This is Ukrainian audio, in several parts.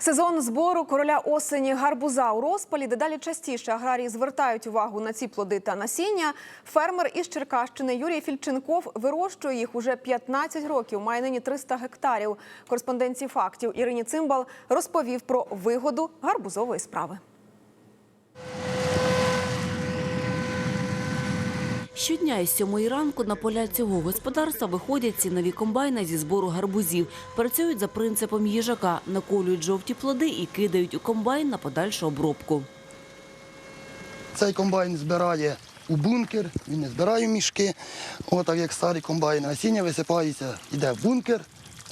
Сезон збору короля осені гарбуза у розпалі дедалі частіше аграрії звертають увагу на ці плоди та насіння. Фермер із Черкащини Юрій Фільченков вирощує їх уже 15 років. Має нині 300 гектарів. Кореспонденції фактів Ірині Цимбал розповів про вигоду гарбузової справи. Щодня із сьомої ранку на поля цього господарства виходять цінові комбайни зі збору гарбузів. Працюють за принципом їжака, наколюють жовті плоди і кидають у комбайн на подальшу обробку. Цей комбайн збирає у бункер, він не збирає мішки. Отак як старі комбайни. Насіння висипається, йде в бункер,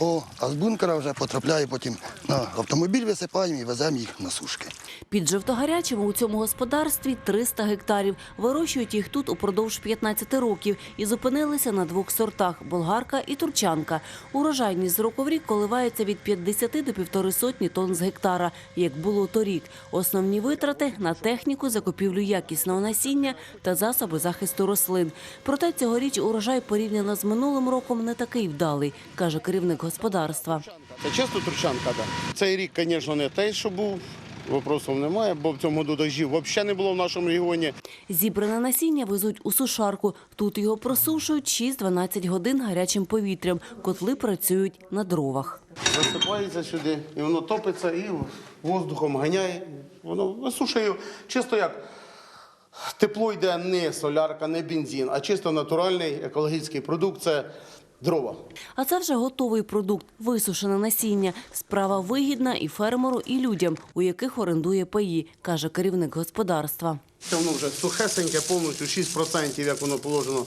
о, а з бункера вже потрапляє потім на автомобіль, висипаємо і веземо їх на сушки. Під жовтогарячими у цьому господарстві 300 гектарів. Вирощують їх тут упродовж 15 років і зупинилися на двох сортах – болгарка і турчанка. Урожайність з року в рік коливається від 50 до півтори сотні тонн з гектара, як було торік. Основні витрати – на техніку, закупівлю якісного насіння та засоби захисту рослин. Проте цьогоріч урожай порівняно з минулим роком не такий вдалий, каже керівник господарства. Це чисто турчанка, так. Цей рік, звісно, не той, що був. Вопросів немає, бо в цьому году дощів взагалі не було в нашому регіоні. Зібране насіння везуть у сушарку. Тут його просушують 6-12 годин гарячим повітрям. Котли працюють на дровах. Засипається сюди, і воно топиться і воздухом ганяє. Воно висушує чисто як тепло йде не солярка, не бензин, а чисто натуральний екологічний продукт це дрова. А це вже готовий продукт – висушене насіння. Справа вигідна і фермеру, і людям, у яких орендує паї, каже керівник господарства. Це воно вже сухесеньке, повністю 6%, як воно положено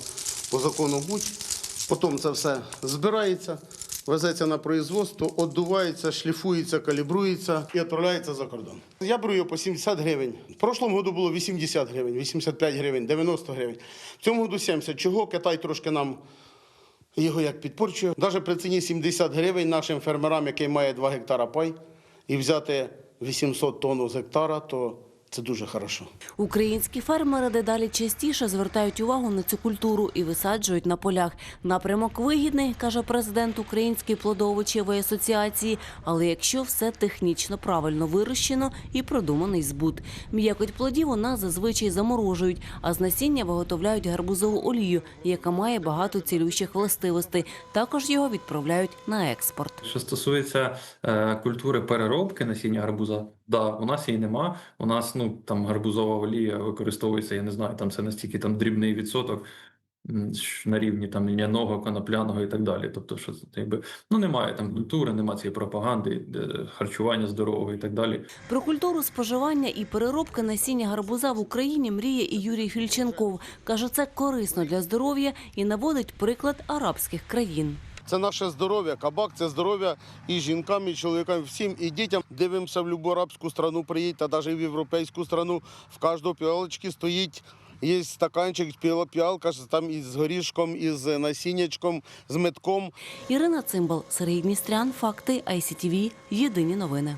по закону будь. Потім це все збирається, везеться на производство, оддувається, шліфується, калібрується і відправляється за кордон. Я беру його по 70 гривень. В прошлому году було 80 гривень, 85 гривень, 90 гривень. В цьому году 70. Чого Китай трошки нам його як підпорчує? Навіть при ціні 70 гривень нашим фермерам, який має 2 гектара пай, і взяти 800 тонн з гектара, то це дуже хорошо. Українські фермери дедалі частіше звертають увагу на цю культуру і висаджують на полях. Напрямок вигідний, каже президент Української плодовочевої асоціації. Але якщо все технічно правильно вирощено і продуманий збут. М'якоть плодів у нас зазвичай заморожують, а з насіння виготовляють гарбузову олію, яка має багато цілющих властивостей. Також його відправляють на експорт. Що стосується е, культури переробки насіння гарбуза, да, у нас її нема. У нас ну там гарбузова олія використовується, я не знаю, там це настільки там дрібний відсоток на рівні там льняного, конопляного і так далі. Тобто, що якби ну немає там культури, немає цієї пропаганди, харчування здорового і так далі. Про культуру споживання і переробки насіння гарбуза в Україні мріє і Юрій Фільченков. Каже, це корисно для здоров'я і наводить приклад арабських країн. Це наше здоров'я. Кабак це здоров'я і жінкам, і чоловікам, всім, і дітям. Дивимося в будь-яку арабську страну, приїдьте, навіть в європейську страну. В кожного піалочки стоїть. Є стаканчик, піла- піалка, там із горішком, із насіннячком, з метком. Ірина Цимбал, Сергій Дністрян, Факти, ICTV, Єдині новини.